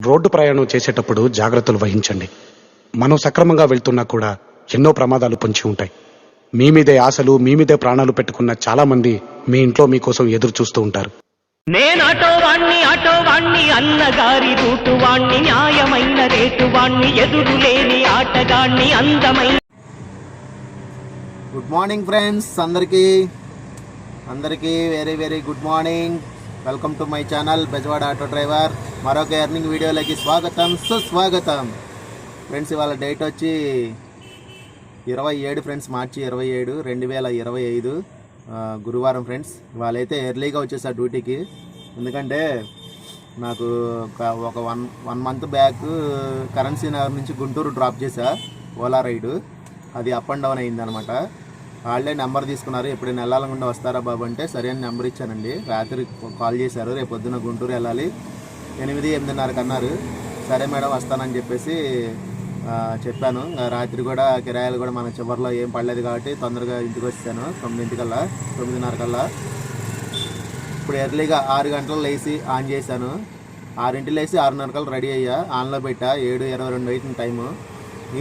Road ప్రయాణం చేసేటప్పుడు జాగ్రత్తలు వహించండి. మనం సక్రమంగా వెళ్తున్నా కూడా ఎన్నో ప్రమాదాలు పొంచి ఉంటాయి. మీ మీదే ఆశలు మీ మీదే ప్రాణాలు పెట్టుకున్న చాలా మంది మీ ఇంట్లో మీకోసం ఎదురు చూస్తూ ఉంటారు. వాణ్ణి ఆటో వాణ్ణి అన్నగారి రూటు వాణ్ణి న్యాయమైన రేటు వాణ్ణి ఎదురు లేని ఆటగాణ్ణి అందమైన గుడ్ మార్నింగ్ ఫ్రెండ్స్ అందరికీ అందరికీ very very good morning welcome to my channel Bezawada auto driver. మరొక ఎర్నింగ్ వీడియోలోకి స్వాగతం సుస్వాగతం. ఫ్రెండ్స్ ఇవాళ డేట్ వచ్చి ఇరవై ఏడు ఫ్రెండ్స్ మార్చి ఇరవై ఏడు రెండు వేల ఇరవై ఐదు. గురువారం ఫ్రెండ్స్ వాళ్ళైతే ఎర్లీగా వచ్చేసా డ్యూటీకి. ఎందుకంటే నాకు ఒక ఒక one one month back Currency Nagar నుంచి గుంటూరు డ్రాప్ చేశా ఓలా రైడు. అది అప్ అండ్ డౌన్ అయిందనమాట. వాళ్ళే నెంబర్ తీసుకున్నారు. ఎప్పుడైనా వెళ్ళాలనుకుంటే వస్తారా బాబు అంటే సరే అని నెంబర్ ఇచ్చానండి. రాత్రి కాల్ చేశారు. రేపు పొద్దున్న గుంటూరు వెళ్ళాలి. ఎనిమిది ఎనిమిదిన్నరకు అన్నారు. సరే మేడం వస్తానని చెప్పేసి చెప్పాను. రాత్రి కూడా కిరాయిలు కూడా మన చివరిలో ఏం పడలేదు కాబట్టి తొందరగా ఇంటికి వచ్చాను తొమ్మిదింటికల్లా తొమ్మిదిన్నర కల్లా ఇప్పుడు ఎర్లీగా ఆరు గంటలు లేచి ఆన్ చేశాను. ఆరింటి లేచి ఆరున్నర కల్లా రెడీ అయ్యా. ఆన్లో పెట్టా. ఏడు ఇరవై రెండు అవుతుంది టైము.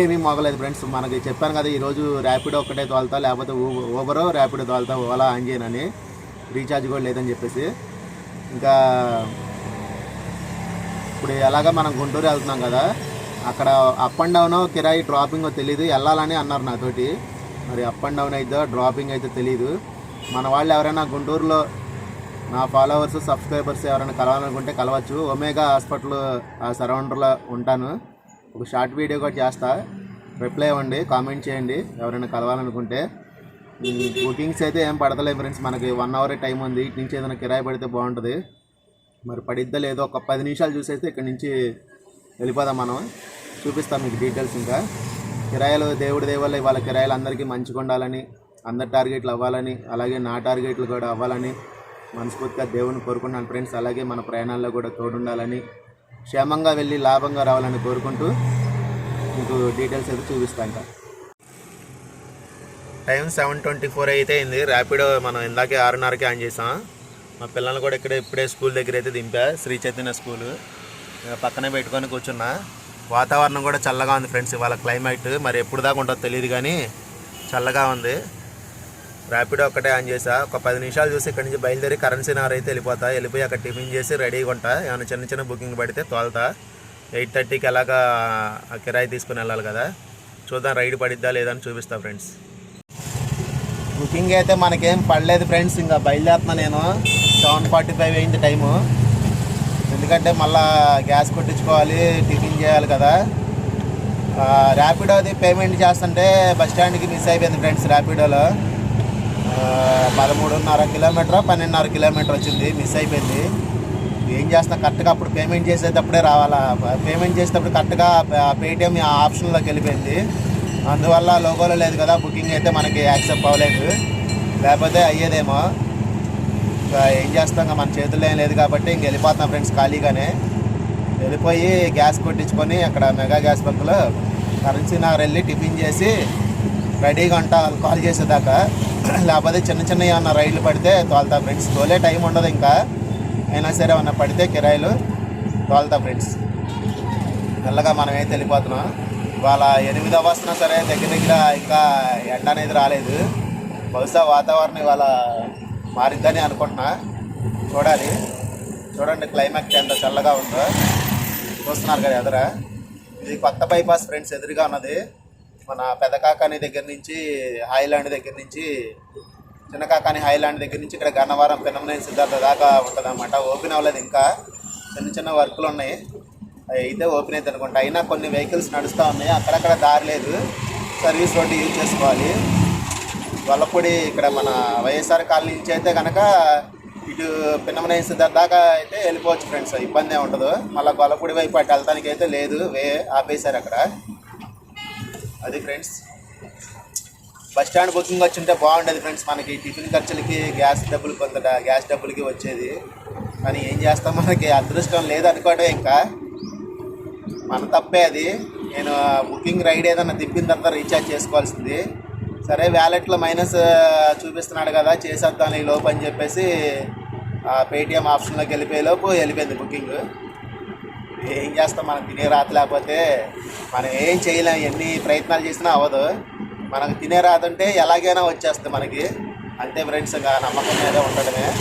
ఏమీ మొగలేదు ఫ్రెండ్స్ మనకి చెప్పాను కదా ఈరోజు ర్యాపిడో ఒక్కటే తోలుతా లేకపోతే ఊబరో ర్యాపిడో తోలుతా ఓలా ఆన్ చేయనని రీఛార్జ్ కూడా లేదని చెప్పేసి. ఇంకా ఇప్పుడు ఎలాగా మనం గుంటూరు వెళ్తున్నాం కదా అక్కడ అప్ అండ్ డౌన్ కిరాయి డ్రాపింగ్ తెలియదు వెళ్ళాలని అన్నారు నాతోటి. మరి అప్ అండ్ డౌన్ అయితే డ్రాపింగ్ అయితే తెలియదు మన వాళ్ళు ఎవరైనా గుంటూరులో నా ఫాలోవర్స్ సబ్స్క్రైబర్స్ ఎవరైనా కలవాలనుకుంటే కలవచ్చు. ఒమేగా హాస్పిటల్ ఆ సరౌండర్లో ఉంటాను. ఒక షార్ట్ వీడియో కూడా చేస్తా. రిప్లై ఇవ్వండి కామెంట్ చేయండి ఎవరైనా కలవాలనుకుంటే. బుకింగ్స్ అయితే ఏం పడతలేదు ఫ్రెండ్స్ మనకి వన్ అవర్ టైం ఉంది. ఇటు నుంచి ఏదైనా కిరాయి పడితే బాగుంటుంది. మరి పడిద్దా లేదో ఒక పది నిమిషాలు చూసేస్తే ఇక్కడ నుంచి వెళ్ళిపోదాం మనం. చూపిస్తాం మీకు డీటెయిల్స్ ఇంకా. కిరాయిలు దేవుడి దేవల్ల ఇవాళ కిరాయిలు అందరికీ మంచిగా ఉండాలని అందరి టార్గెట్లు అవ్వాలని అలాగే నా టార్గెట్లు కూడా అవ్వాలని మనస్ఫూర్తిగా దేవుని కోరుకున్నాను ఫ్రెండ్స్. అలాగే మన ప్రయాణాల్లో కూడా తోడుండాలని క్షేమంగా వెళ్ళి లాభంగా రావాలని కోరుకుంటూ మీకు డీటెయిల్స్ అయితే చూపిస్తాను ఇంకా టైం సెవెన్ ట్వంటీ ఫోర్ అయితే అయింది. ర్యాపిడో మనం ఇందాకే ఆరున్నరకి ఆన్ చేసాం. మా పిల్లల్ని కూడా ఇక్కడే ఇప్పుడే స్కూల్ దగ్గర అయితే దింపా. శ్రీ చైతన్య స్కూల్. పక్కనే పెట్టుకొని కూర్చున్నా. వాతావరణం కూడా చల్లగా ఉంది ఫ్రెండ్స్. ఇవాళ క్లైమేట్ మరి ఎప్పుడు దాకా ఉంటుందో తెలియదు కానీ చల్లగా ఉంది. ర్యాపిడో ఒక్కటే ఆన్ చేసా. ఒక పది నిమిషాలు చూసి ఇక్కడి నుంచి బయలుదేరి కరెన్సీ నగర్ అయితే వెళ్ళిపోతా. వెళ్ళిపోయి అక్కడ టిఫిన్ చేసి రెడీగా ఉంటా ఏమైనా చిన్న చిన్న బుకింగ్ పడితే తోలుతా. ఎయిట్ థర్టీకి ఎలాగా ఆ కిరాయి తీసుకుని వెళ్ళాలి కదా. చూద్దాం రైడ్ పడిద్దా లేదా అని చూపిస్తా ఫ్రెండ్స్ బుకింగ్ అయితే మనకేం పడలేదు ఫ్రెండ్స్ ఇంకా బయలుదేరుతున్నా నేను. సెవెన్ ఫార్టీ ఫైవ్ అయింది టైము ఎందుకంటే మళ్ళా గ్యాస్ కొట్టించుకోవాలి టిఫిన్ చేయాలి కదా. ర్యాపిడో ర్యాపిడోది పేమెంట్ చేస్తుంటే బస్ స్టాండ్కి మిస్ అయిపోయింది ఫ్రెండ్స్ ర్యాపిడోలో పదమూడున్నర కిలోమీటర్ పన్నెండున్నర కిలోమీటర్ వచ్చింది మిస్ అయిపోయింది. ఏం చేస్తా కరెక్ట్గా అప్పుడు పేమెంట్ చేసేటప్పుడే రావాలా? పేమెంట్ చేసేటప్పుడు కరెక్ట్గా పేటిఎం ఆప్షన్లోకి వెళ్ళిపోయింది. అందువల్ల లోగోలో లేదు కదా బుకింగ్ అయితే మనకి యాక్సెప్ట్ అవ్వలేదు. లేకపోతే అయ్యేదేమో. ఇంకా ఏం చేస్తాం మన చేతుల్లో ఏం లేదు కాబట్టి ఇంక వెళ్ళిపోతున్నాం ఫ్రెండ్స్ ఖాళీగానే. వెళ్ళిపోయి గ్యాస్ కొట్టించుకొని అక్కడ మెగా గ్యాస్ బంక్లో కరెన్సీ నగర్ వెళ్ళి టిఫిన్ చేసి రెడీగా ఉంటాను కాల్ చేసేదాకా. లేకపోతే చిన్న చిన్న ఏమన్నా రైడ్లు పడితే తోలుతా ఫ్రెండ్స్. తోలే టైం ఉండదు ఇంకా. అయినా సరే ఏమన్నా పడితే కిరాయిలు తోలుతా ఫ్రెండ్స్. మెల్లగా మనం ఏం వెళ్ళిపోతున్నాం ఇవాళ ఎనిమిది వస్తున్నా సరే దగ్గర దగ్గర ఇంకా ఎండ అనేది రాలేదు. బహుశా వాతావరణం ఇవాళ మారిద్దని అనుకుంటున్నా. చూడాలి. చూడండి క్లైమాక్స్ ఎంత చల్లగా ఉందో. చూస్తున్నారు కదా ఎదుర. ఇది కొత్త బైపాస్ ఫ్రెండ్స్ ఎదురుగా ఉన్నది. మన పెద్ద కాకాని దగ్గర నుంచి హైలాండ్ దగ్గర నుంచి చిన్న కాకాని హైలాండ్ దగ్గర నుంచి ఇక్కడ గన్నవరం పిన్నమనేని సిద్ధార్థ దాకా ఉంటుంది అనమాట ఓపెన్ అవ్వలేదు ఇంకా. చిన్న చిన్న వర్కులు ఉన్నాయి. అవి అయితే ఓపెన్ అయితే అనుకుంటా. అయినా కొన్ని వెహికల్స్ నడుస్తూ ఉన్నాయి. అక్కడక్కడ దారి లేదు. సర్వీస్ రోడ్డు యూజ్ చేసుకోవాలి. వల్లపూడి ఇక్కడ మన వైఎస్ఆర్ కాలనీ నుంచి అయితే కనుక ఇటు పిన్నమనే సిద్ధార్థ దాకా అయితే వెళ్ళిపోవచ్చు ఫ్రెండ్స్ ఇబ్బంది ఏమి ఉండదు. మళ్ళీ గొల్లపూడి వైపు అటు వెళ్తానికి అయితే లేదు. వే ఆపేశారు అక్కడ. అది ఫ్రెండ్స్ బస్ స్టాండ్ బుకింగ్ వచ్చింటే బాగుండేది ఫ్రెండ్స్ మనకి. టిఫిన్ ఖర్చులకి గ్యాస్ డబ్బులు కొంత గ్యాస్ డబ్బులకి వచ్చేది. కానీ ఏం చేస్తాం మనకి? అదృష్టం లేదనుకోవడం ఇంకా. మన తప్పే అది. నేను బుకింగ్ రైడ్ ఏదన్నా తిప్పిన తర్వాత రీఛార్జ్ చేసుకోవాల్సింది. సరే వ్యాలెట్లో మైనస్ చూపిస్తున్నాడు కదా చేసేద్దాం ఈ లోపు అని చెప్పేసి పేటిఎం ఆప్షన్లోకి వెళ్ళిపోయే లోపు వెళ్ళిపోయింది బుకింగ్ ఏం చేస్తాం? మనం తినే రాత లేకపోతే మనం ఏం చేయలేం. ఎన్ని ప్రయత్నాలు చేసినా అవ్వదు. మనకు తినే రాత ఉంటే ఎలాగైనా వచ్చేస్తుంది మనకి. అంతే ఫ్రెండ్స్ ఇంకా నమ్మకం మీద ఉండడమే.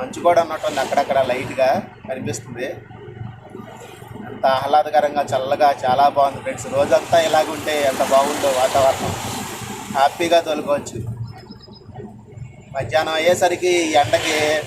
మంచు కూడా ఉన్నట్టుంది అక్కడక్కడ లైట్గా కనిపిస్తుంది. అంత ఆహ్లాదకరంగా చల్లగా చాలా బాగుంది ఫ్రెండ్స్ రోజంతా ఇలాగుంటే ఎంత బాగుందో వాతావరణం. హ్యాపీగా తోలుకోవచ్చు. మధ్యాహ్నం అయ్యేసరికి ఎండకి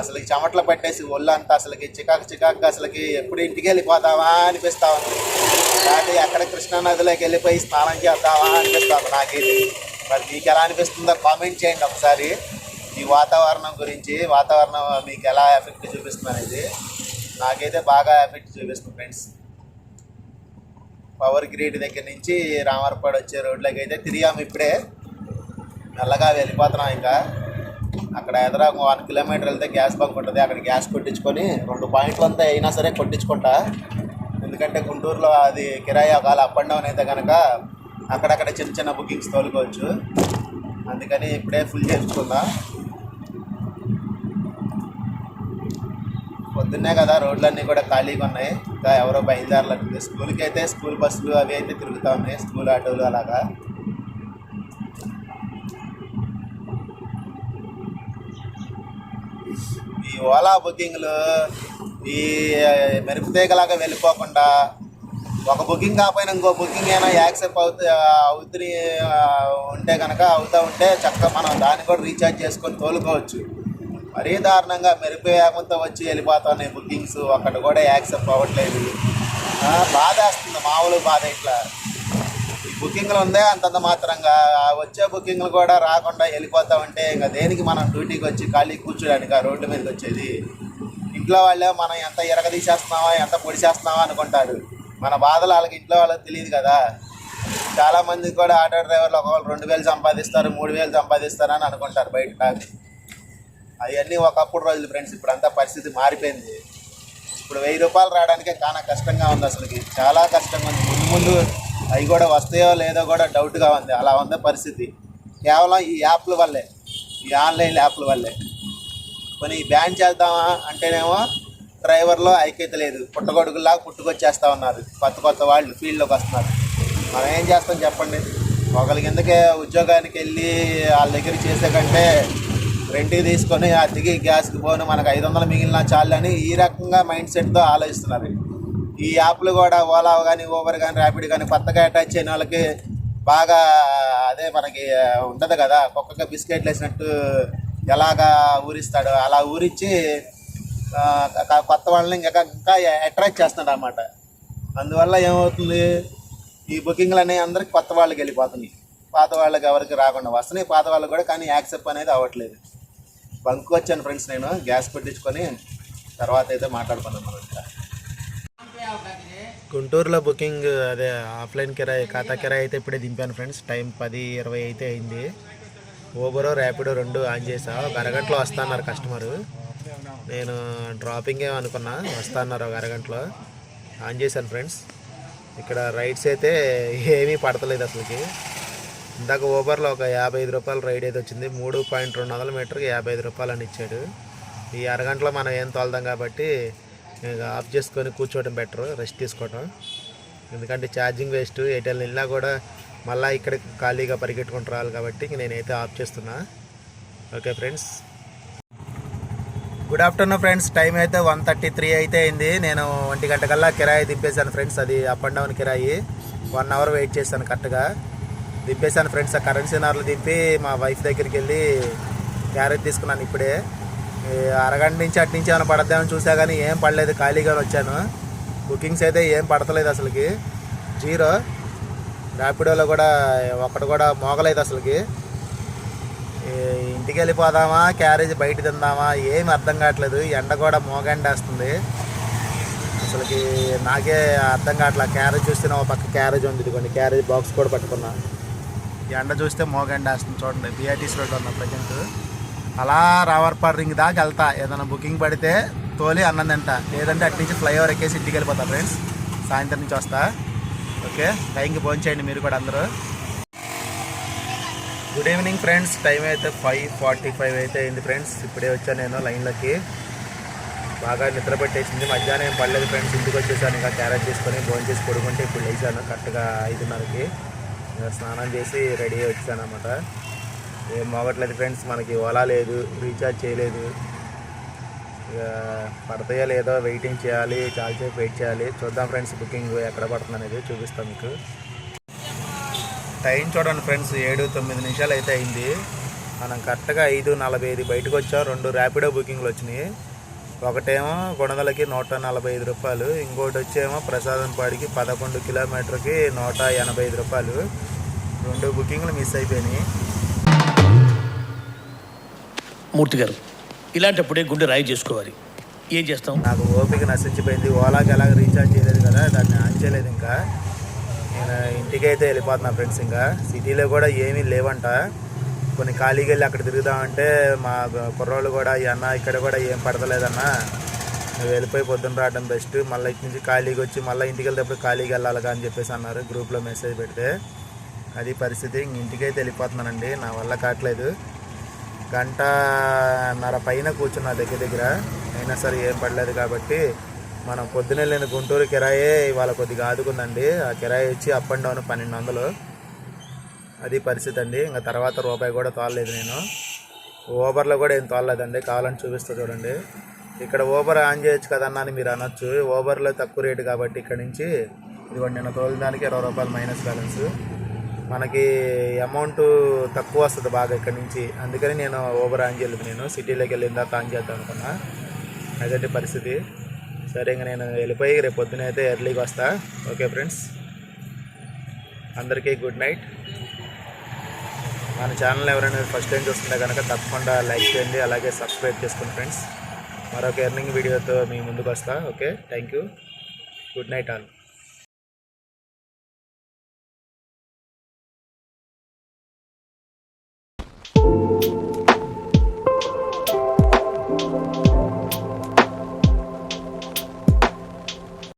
అసలు చెమటలు పట్టేసి ఒళ్ళు అంతా అసలుకి చికాకు చికాకు అసలుకి ఎప్పుడు ఇంటికి వెళ్ళిపోతావా అనిపిస్తా ఉంది. కానీ ఎక్కడ కృష్ణానదిలోకి వెళ్ళిపోయి స్నానం చేద్దామా నాకు నాకైతే. మరి మీకు ఎలా అనిపిస్తుందో కామెంట్ చేయండి ఒకసారి. ఈ వాతావరణం గురించి వాతావరణం మీకు ఎలా ఎఫెక్ట్ చూపిస్తుంది అనేది నాకైతే బాగా ఎఫెక్ట్ చూపిస్తుంది ఫ్రెండ్స్ పవర్ గ్రిడ్ దగ్గర నుంచి రామర్పాడు వచ్చే రోడ్లకి అయితే తిరిగాము ఇప్పుడే. మెల్లగా వెళ్ళిపోతున్నాం ఇంకా. అక్కడ ఎదురాకు వన్ కిలోమీటర్ వెళ్తే గ్యాస్ బంక్ ఉంటుంది అక్కడ గ్యాస్ కొట్టించుకొని రెండు పాయింట్లు అంతా అయినా సరే కొట్టించుకుంటా. ఎందుకంటే గుంటూరులో అది కిరాయి ఒకవేళ అప్ అండ్ డౌన్ అయితే కనుక అక్కడక్కడ చిన్న చిన్న బుకింగ్స్ తోలుకోవచ్చు. అందుకని ఇప్పుడే ఫుల్ చేసుకుందా. పొద్దున్నే కదా రోడ్లన్నీ కూడా ఖాళీగా ఉన్నాయి. ఇంకా ఎవరో బయలుదేరలేదు స్కూల్కి అయితే స్కూల్ బస్సులు అవి అయితే తిరుగుతూ ఉన్నాయి. స్కూల్ ఆటోలు అలాగా. ఓలా బుకింగ్లు ఈ మెరుపుతీగలాగా వెళ్ళిపోకుండా ఒక బుకింగ్ కాకపోయినా ఇంకో బుకింగ్ అయినా యాక్సెప్ట్ అవుతు అవుతుని ఉంటే కనుక అవుతూ ఉంటే చక్కగా మనం దాన్ని కూడా రీఛార్జ్ చేసుకొని తోలుకోవచ్చు. మరీ దారుణంగా మెరుపు వేగంతో వచ్చి వెళ్ళిపోతున్నాయి బుకింగ్స్ అక్కడ కూడా యాక్సెప్ట్ అవ్వట్లేదు. బాధ వేస్తుంది మామూలు బాధ ఇట్లా. బుకింగ్లు ఉందే అంతంత మాత్రంగా. వచ్చే బుకింగ్లు కూడా రాకుండా వెళ్ళిపోతా ఉంటే ఇంకా దేనికి మనం డ్యూటీకి వచ్చి ఖాళీ కూర్చోడానికి ఆ రోడ్డు మీదకి వచ్చేది? ఇంట్లో వాళ్ళే మనం ఎంత ఎరగదీసేస్తున్నావా ఎంత పొడిచేస్తున్నావా అనుకుంటారు. మన బాధలు వాళ్ళకి ఇంట్లో వాళ్ళకి తెలియదు కదా. చాలామంది కూడా ఆటో డ్రైవర్లు ఒకవేళ రెండు వేలు సంపాదిస్తారు మూడు వేలు సంపాదిస్తారు అని అనుకుంటారు బయట అవన్నీ ఒకప్పుడు రోజులు ఫ్రెండ్స్ ఇప్పుడు అంతా పరిస్థితి మారిపోయింది. ఇప్పుడు వెయ్యి రూపాయలు రావడానికే చాలా కష్టంగా ఉంది అసలుకి. చాలా కష్టంగా ఉంది. ముందు ముందు అవి కూడా వస్తాయో లేదో కూడా డౌట్గా ఉంది. అలా ఉంది పరిస్థితి. కేవలం ఈ యాప్ల వల్లే ఈ ఆన్లైన్ యాప్ల వల్లే. కొన్ని బ్యాన్ చేద్దామా అంటేనేమో డ్రైవర్లో ఐక్యత లేదు. పుట్టగొడుగులాగా పుట్టుకొచ్చేస్తా ఉన్నారు. కొత్త కొత్త వాళ్ళు ఫీల్డ్లోకి వస్తున్నారు. మనం ఏం చేస్తాం చెప్పండి? ఒకరి కిందకే ఉద్యోగానికి వెళ్ళి వాళ్ళ దగ్గర చేసే కంటే రెంట్కి తీసుకొని ఆ దిగి గ్యాస్కి పోను. మనకు ఐదు వందలు మిగిలిన చాలు అని ఈ రకంగా మైండ్ సెట్తో ఆలోచిస్తున్నారు. ఈ యాప్లు కూడా ఓలా కానీ ఊబర్ కానీ ర్యాపిడ్ కానీ కొత్తగా అటాచ్ అయిన వాళ్ళకి బాగా అదే మనకి ఉంటుంది కదా. కుక్కగా బిస్కెట్లు వేసినట్టు ఎలాగా ఊరిస్తాడు అలా ఊరించి కొత్త వాళ్ళని ఇంకా ఇంకా అట్రాక్ట్ చేస్తున్నాడు అన్నమాట. అందువల్ల ఏమవుతుంది? ఈ బుకింగ్లు అనేవి అందరికి కొత్త వాళ్ళకి వెళ్ళిపోతున్నాయి. పాత వాళ్ళకి ఎవరికి రాకుండా వస్తున్నాయి. పాత వాళ్ళకి కూడా కానీ యాక్సెప్ట్ అనేది అవ్వట్లేదు. బంక్ వచ్చాను ఫ్రెండ్స్ నేను గ్యాస్ పెట్టించుకొని తర్వాత అయితే మాట్లాడుకున్నాను మనం గుంటూరులో బుకింగ్ అదే ఆఫ్లైన్ కిరాయి ఖాతా కిరాయి అయితే ఇప్పుడే దింపాను ఫ్రెండ్స్. టైం పది ఇరవై అయితే అయింది. ఓబరో ర్యాపిడో రెండు ఆన్ చేసా. ఒక అరగంటలో వస్తాన్నారు కస్టమరు. నేను డ్రాపింగే అనుకున్నా వస్తాన్నారు ఒక అరగంటలో. ఆన్ చేశాను ఫ్రెండ్స్. ఇక్కడ రైడ్స్ అయితే ఏమీ పడతలేదు అసలుకి. ఇందాక ఓబర్లో ఒక యాభై ఐదు రూపాయలు రైడ్ అయితే వచ్చింది. మూడు పాయింట్ రెండు వందల మీటర్కి యాభై ఐదు రూపాయలు అని ఇచ్చాడు. ఈ అరగంటలో మనం ఏం తోలదాం కాబట్టి ఆఫ్ చేసుకొని కూర్చోవడం బెటర్ రెస్ట్ తీసుకోవడం ఎందుకంటే ఛార్జింగ్ వేస్ట్ ఎయిర్టెల్ వెళ్ళినా కూడా మళ్ళీ ఇక్కడ ఖాళీగా పరిగెట్టుకుంటూ రావాలి కాబట్టి నేనైతే ఆఫ్ చేస్తున్నా. Okay friends. Good afternoon friends time అయితే వన్ థర్టీ త్రీ అయితే అయింది. నేను ఒంటి గంట కల్లా కిరాయి దింపేశాను ఫ్రెండ్స్ అది అప్ అండ్ డౌన్ కిరాయి. వన్ అవర్ వెయిట్ చేశాను కరెక్ట్గా. దింపేశాను ఫ్రెండ్స్ ఆ కరెన్సీ నార్లు దింపి మా వైఫ్ దగ్గరికి వెళ్ళి క్యారెట్ తీసుకున్నాను ఇప్పుడే. అరగంట నుంచి అటు నుంచి ఏమైనా పడద్దామని చూసా కానీ ఏం పడలేదు ఖాళీగానే వచ్చాను. బుకింగ్స్ అయితే ఏం పడతలేదు అసలుకి. జీరో ర్యాపిడోలో కూడా ఒకటి కూడా మోగలేదు అసలుకి. ఇంటికి వెళ్ళిపోదామా క్యారేజ్ బయట తిందామా ఏం అర్థం కావట్లేదు. ఎండ కూడా మోగండేస్తుంది. అసలుకి నాకే అర్థం కావట్లేదు. క్యారేజ్ చూస్తే ఒక పక్క క్యారేజ్ ఉంది ఇదిగోండి క్యారేజ్ బాక్స్ కూడా పట్టుకున్నా. ఎండ చూస్తే మోగండేస్తుంది చూడండి బిఐటీస్ రోడ్ ఉన్న ప్రజెంట్. అలా రావర్పాడు రింగ్ దాకా వెళ్తా. ఏదైనా బుకింగ్ పడితే తోలి అన్నం లేదంటే అటు నుంచి ఫ్లైఓవర్ ఎక్కేసి ఇంటికి వెళ్ళిపోతా ఫ్రెండ్స్. సాయంత్రం నుంచి వస్తా. ఓకే? టైంకి ఫోన్ చేయండి మీరు కూడా అందరూ. Good evening friends. టైం అయితే ఫైవ్ ఫార్టీ ఫైవ్ అయితే అయింది ఫ్రెండ్స్. ఇప్పుడే వచ్చాను నేను లైన్లోకి. బాగా నిద్ర పెట్టేసింది. మధ్యాహ్నం ఏం పడలేదు ఫ్రెండ్స్. ఇంటికి వచ్చేసాను. ఇంకా క్యారెట్ చేసుకొని భోజనం చేసి పడుకుంటే ఇప్పుడు లేచాను. కరెక్ట్గా ఐదున్నరకి. ఇంకా స్నానం చేసి రెడీ వచ్చాను అనమాట ఏం మోగట్లేదు ఫ్రెండ్స్ మనకి ఓలా లేదు రీఛార్జ్ చేయలేదు. ఇక పడతాయో లేదో వెయిటింగ్ చేయాలి చాలాసేపు వెయిట్ చేయాలి. చూద్దాం ఫ్రెండ్స్ బుకింగ్ ఎక్కడ పడుతుంది అనేది చూపిస్తాం మీకు. టైం చూడండి ఫ్రెండ్స్ ఏడు తొమ్మిది నిమిషాలు అయితే అయింది. మనం కరెక్ట్గా ఐదు నలభై ఐదు బయటకు వచ్చాం. రెండు ర్యాపిడో బుకింగ్లు వచ్చినాయి. ఒకటేమో గుణదలకి నూట నలభై ఐదు రూపాయలు ఇంకోటి వచ్చేమో ప్రసాదంపాడికి పదకొండు కిలోమీటర్కి నూట ఎనభై ఐదు రూపాయలు. రెండు బుకింగ్లు మిస్ అయిపోయినాయి. మూర్తి గారు ఇలాంటప్పుడే గుండె రాయి చేసుకోవాలి. ఏం చేస్తాం? నాకు ఓపిక నశించిపోయింది. ఓలాకి ఎలాగ రీఛార్జ్ చేయలేదు కదా దాన్ని ఆన్ చేయలేదు ఇంకా. నేను ఇంటికి అయితే వెళ్ళిపోతున్నా ఫ్రెండ్స్ ఇంకా. సిటీలో కూడా ఏమీ లేవంట. కొన్ని ఖాళీకి వెళ్ళి అక్కడ తిరుగుదామంటే మా కుర్రోళ్ళు కూడా "ఈ అన్న ఇక్కడ కూడా ఏం పడతలేదన్నా. నువ్వు వెళ్ళిపోయి పొద్దున్న రావడం బెస్ట్ మళ్ళీ ఇటు నుంచి ఖాళీకి వచ్చి మళ్ళీ ఇంటికి వెళ్ళేటప్పుడు ఖాళీకి వెళ్ళాలిగా అని చెప్పేసి అన్నారు. గ్రూప్లో మెసేజ్ పెడితే అది పరిస్థితి. ఇంక ఇంటికైతే వెళ్ళిపోతున్నానండి. నా వల్ల కావట్లేదు. గంటన్నర పైన కూర్చున్నా దగ్గర దగ్గర. అయినా సరే ఏం పడలేదు కాబట్టి మనం పొద్దునే లేని గుంటూరు కిరాయే ఇవాళ కొద్దిగా ఆదుకుందండి. ఆ కిరాయి వచ్చి అప్ అండ్ డౌన్ పన్నెండు వందలు అది పరిస్థితి అండి. ఇంకా తర్వాత రూపాయి కూడా తోలలేదు నేను. ఓబర్లో కూడా ఏం తోలలేదండి. కావాలని చూపిస్తా చూడండి. ఇక్కడ ఓబర్ ఆన్ చేయొచ్చు కదన్నా అని మీరు అనొచ్చు. ఓబర్లో తక్కువ రేటు కాబట్టి ఇక్కడ నుంచి ఇదిగోండి నేను తోలిన దానికి ఇరవై రూపాయలు మైనస్ బ్యాలెన్స్ మనకి అమౌంట్ తక్కువ వస్తుంది బాగా ఇక్కడ నుంచి. అందుకని నేను ఓబర్ ఆన్ చేయలేదు నేను సిటీలోకి వెళ్ళిన తర్వాత ఆన్ చేద్దాం అనుకున్నా. అదే పరిస్థితి. సరే ఇంకా నేను వెళ్ళిపోయి రేపు పొద్దున అయితే ఎర్లీకి వస్తా. ఓకే ఫ్రెండ్స్ అందరికీ గుడ్ నైట్ మన ఛానల్ ఎవరైనా ఫస్ట్ టైం చూస్తుంటే కనుక తప్పకుండా లైక్ చేయండి అలాగే సబ్స్క్రైబ్ చేసుకోండి ఫ్రెండ్స్ మరొక ఎర్నింగ్ వీడియోతో మీ ముందుకు వస్తా. Okay thank you good night all